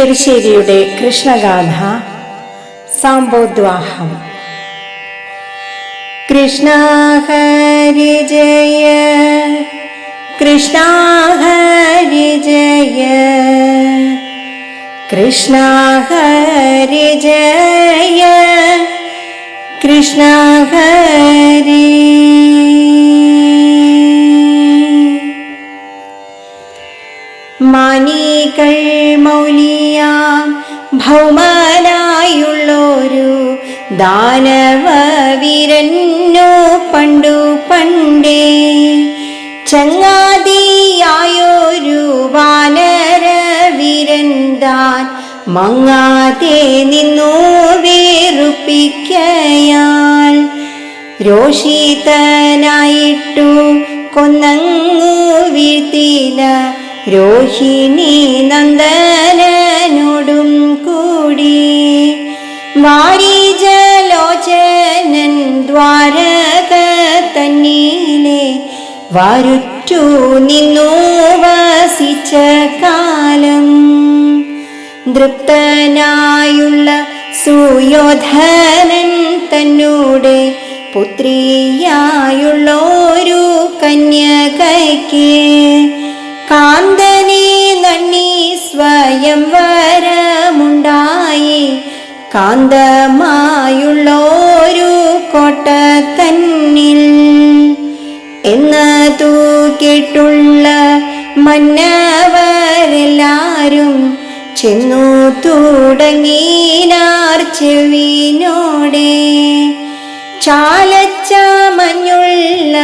ചെറുശ്ശേരിയുടെ കൃഷ്ണഗാഥ സാമ്പോദ്വാഹം കൃഷ്ണ ഹരി ജയ കൃഷ്ണ ഹരി ജയ കൃഷ്ണ ഹരി ജയ കൃഷ്ണ ഹരി. മാനികൾ മൗലിയാം ഭൗമനായുള്ളൊരു ദാനവീരന്നു പണ്ടു പണ്ടേ. ചങ്ങാതിയായൊരു വാനരവീരൻ താൻ മങ്ങാതെ നിന്നു വേറുപ്പിക്കയാൽ രോഷിതനായിട്ടു കൊന്നങ്ങു വീഴ്ത്തിന രോഹിണി നന്ദനോടും വാരിജലോചനൻ ദ്വാരക തന്നീലെ വരുറ്റു നിന്നു വസിച്ച കാലം. ദൃപ്തനായുള്ള സുയോധനൻ തന്നൂടെ പുത്രിയായുള്ളൊരു കന്യകയ്ക്ക് കാന്തനെ നന്ദി സ്വയം വരമുണ്ടായി കാന്തമായുള്ളൊരു കോട്ട തന്നിൽ എന്ന തൂക്കിട്ടുള്ള മന്നവരെല്ലാരും ചെന്നു തുടങ്ങിനാർ ചെവിനോടെ. ചാലച്ച മഞ്ഞുള്ള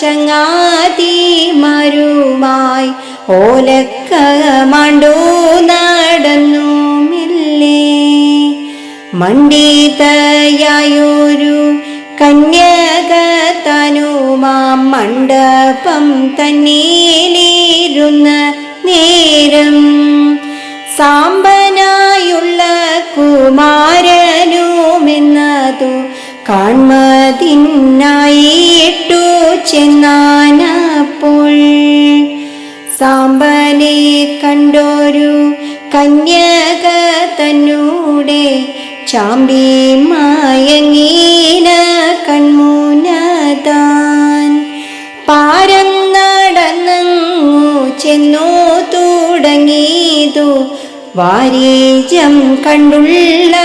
ചങ്ങാതിമാരുമായി ഓലക്ക നടന്നു. മണ്ഡിതയായൊരു കന്യക മണ്ഡപം തന്നീലിരുന്ന നേരം സാമ്പനായുള്ള കുമാരനുമെന്നതു കാൺമതിന്നായിട്ടു ചെന്നാനപ്പോൾ സാമ്പനെ കണ്ടൊരു കന്യക തന്നൂടെ ചാമ്പി മായങ്ങീന കൺമൂനതാൻ പാരം നടന്നു ചെന്നു തുടങ്ങിയതു വാരീജം കണ്ടുള്ള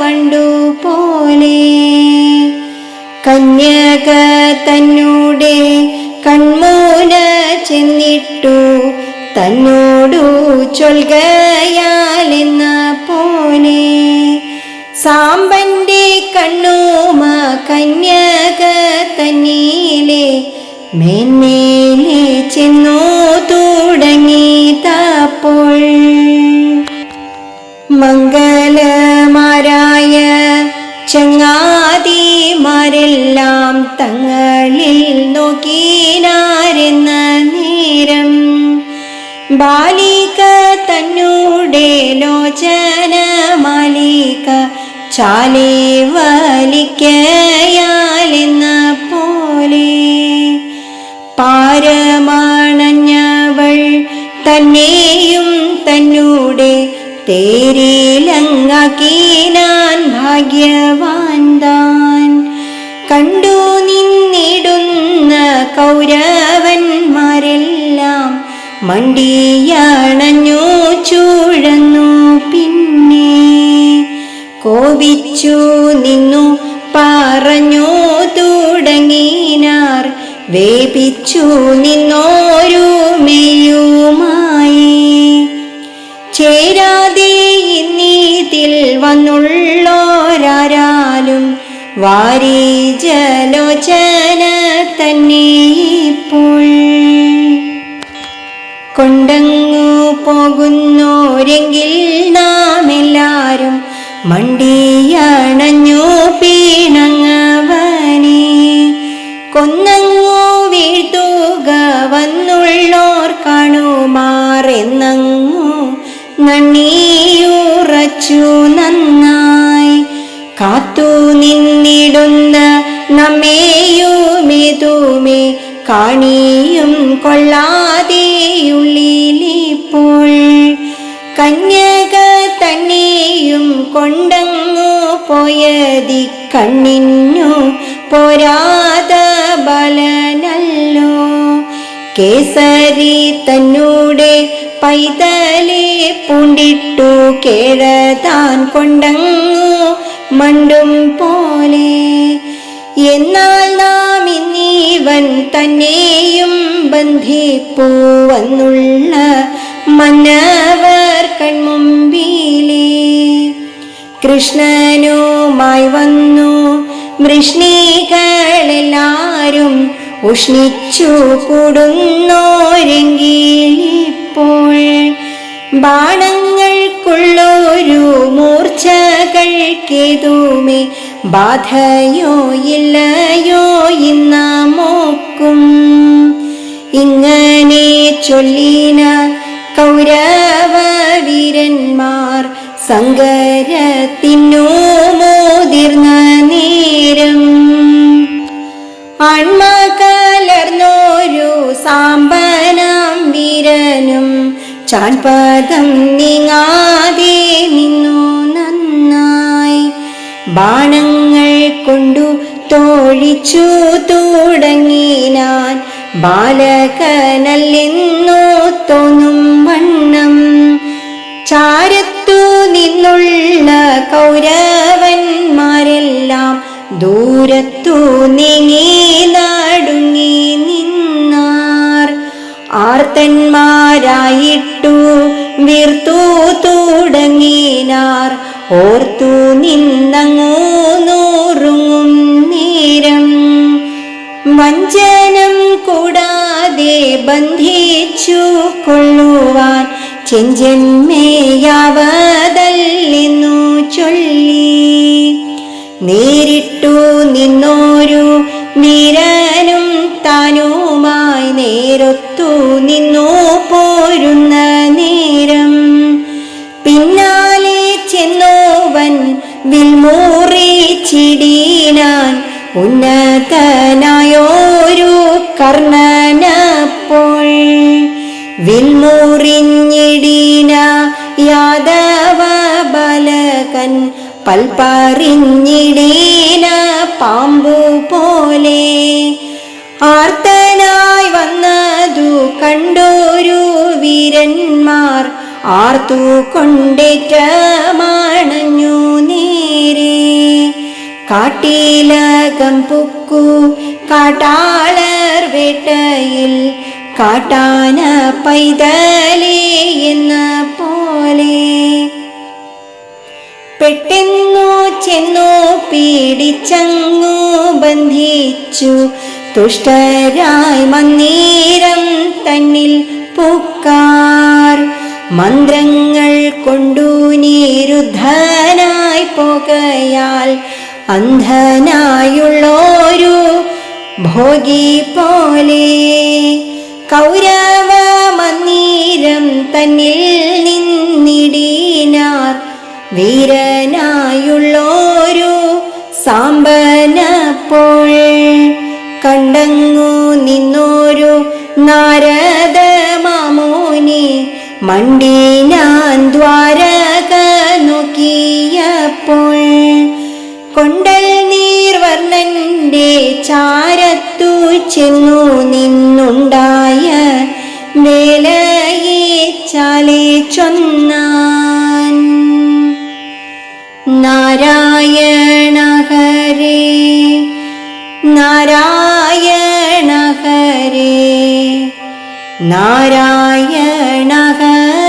വണ്ടു പോലെ കന്യക തന്നൂടെ കൺമൂന ചെന്നിട്ടു. തന്നോടു ചൊൽകയാലെന്ന കണ്ണൂമ കന്യക തന്നീലെ മേന്മേലെ ചെന്നു തുടങ്ങി താപ്പോൾ മംഗലമാരായ ചങ്ങാതിമാരെല്ലാം തങ്ങളിൽ നോക്കിനാരെന്ന നേരം. ബാലിക തന്നൂടെ ലോചന മാലിക ചാലേ വലിക്കയാലെന്ന പോലെ പാരമാണഞ്ഞവൾ തന്നെയും തന്നൂടെ തേരിലങ്ങാക്കിനാൻ ഭാഗ്യവാൻ താൻ. കണ്ടു നിന്നിടുന്ന കൗരവന്മാരെല്ലാം മണ്ടിയാണഞ്ഞു ചൂഴന്നു. കോപിച്ചു നിന്നു പറഞ്ഞു തുടങ്ങിനാർ. വേപിച്ചു നിന്നോരു മെയ്യുമായി ചേരാതെ ഇന്നീതിൽ വന്നുള്ളോരാരാലും വാരി ജലോചന തന്നെ ഇപ്പോൾ. കൊണ്ടങ്ങു പോകുന്നോരെങ്കിൽ മണ്ടിയണഞ്ഞു പീണങ്ങവനെ. കൊന്നങ്ങു വീഴ്ത്തുക വന്നുള്ളോർ കാണുമാറെന്നങ്ങു. നന്ദിയുറച്ചു നന്നായി. കാത്തു നിന്നിടുന്ന നമ്മേയുമിതുമേ. കാണിയും കൊള്ളാതെയുള്ളിലിപ്പോൾ കന്യക തന്നെയും കൊണ്ടങ്ങു പോയതി കണ്ണിന്നു പോരാത ബലനല്ലോ. കേസരി തന്നൂടെ പൈതലെ പൂണ്ടിട്ടു കേഴതാൻ കൊണ്ടങ്ങു മണ്ടും പോലെ. എന്നാൽ നാം ഇന്നീവൻ തന്നെയും ബന്ധിപ്പൂ വന്നുള്ള മന്നവർ കൺമുമ്പിലേ. കൃഷ്ണനുമായി വന്നു. വൃഷ്ണികളെല്ലാരും ഉഷ്ണിച്ചു കൂടുന്നോരെങ്കിൽ ഇപ്പോൾ ബാണങ്ങൾക്കുള്ളൊരു മൂർച്ചകൾക്കേതുമേ? ബാധയോ ഇല്ലയോ ഇന്നാമോക്കും ഇങ്ങനെ ചൊല്ലിന കൗരാ സങ്കരത്തിനു മോതിർന്ന നേരം. ആൺമ കലർന്നോരു സാമ്പനാം വീരനും ചാൺപദം നീങ്ങാതെ നിന്നു നന്നായി. ബാണങ്ങൾ കൊണ്ടു തോഴിച്ചു തുടങ്ങിനാൻ ബാലകനല്ലെന്നു തോന്നും വണ്ണം. ചാരത്തു നിന്നുള്ള കൗരവന്മാരെല്ലാം ദൂരത്തു നീങ്ങി നടുങ്ങി നിന്നാർ. ആർത്തന്മാരായിട്ടു വീർത്തു തുടങ്ങിനാർ. ഓർത്തു നിന്നങ്ങു നൂറുങ്ങും നേരം. വഞ്ചനം കൂടാതെ ബന്ധിച്ചു കൊള്ളുവാൻ ചെഞ്ചന്മേയാവതല്ലെന്നു ചൊല്ലി. നേരിട്ടു നിന്നോരു നിരനും താനുമായി നേരൊത്തു നിന്നു പോരുന്ന നേരം. പിന്നാലെ ചെന്നോവൻ വിൽമൂറി ചിടീനാൻ ഉന്നതനായോരു കർണനപ്പോൾ വിൽമൂറിഞ്ഞിടീനാൻ ബലകൻ പൽപ്പറിഞ്ഞിടീന പാമ്പു പോലെ. ആർത്തനായി വന്നതു കണ്ടോരു വീരന്മാർ ആർത്തു കൊണ്ടേറ്റ മാണഞ്ഞു നേരെ. കാട്ടിലകം പുക്കു കാട്ടാളർ വേട്ടയിൽ കാട്ടാന പൈതലേ എന്ന പോലെ. പെട്ടെന്നു ചെന്നു പീഡിച്ചങ്ങു ബന്ധിച്ചു. തുഷ്ടരായി മന്ദിരം തന്നിൽ പൂക്കാർ. മന്ത്രങ്ങൾ കൊണ്ടു നിരുദ്ധനായി പോകയാൽ അന്ധനായുള്ളോരു ഭോഗി പോലെ. കൗരവ മന്ദിരം തന്നിൽ നിന്നിടീനാർ വീരനായുള്ളോരു സാമ്പനപ്പോൾ കണ്ടങ്ങു നിന്നോരു നാരദ മാമോനി മണ്ടി ഞാൻ ദ്വാരക നോക്കിയപ്പോൾ കൊണ്ടൽ നീർവർണന്റെ ചാരത്തു ചെന്നു നിന്നുണ്ടായ വേലയെ ഹരേ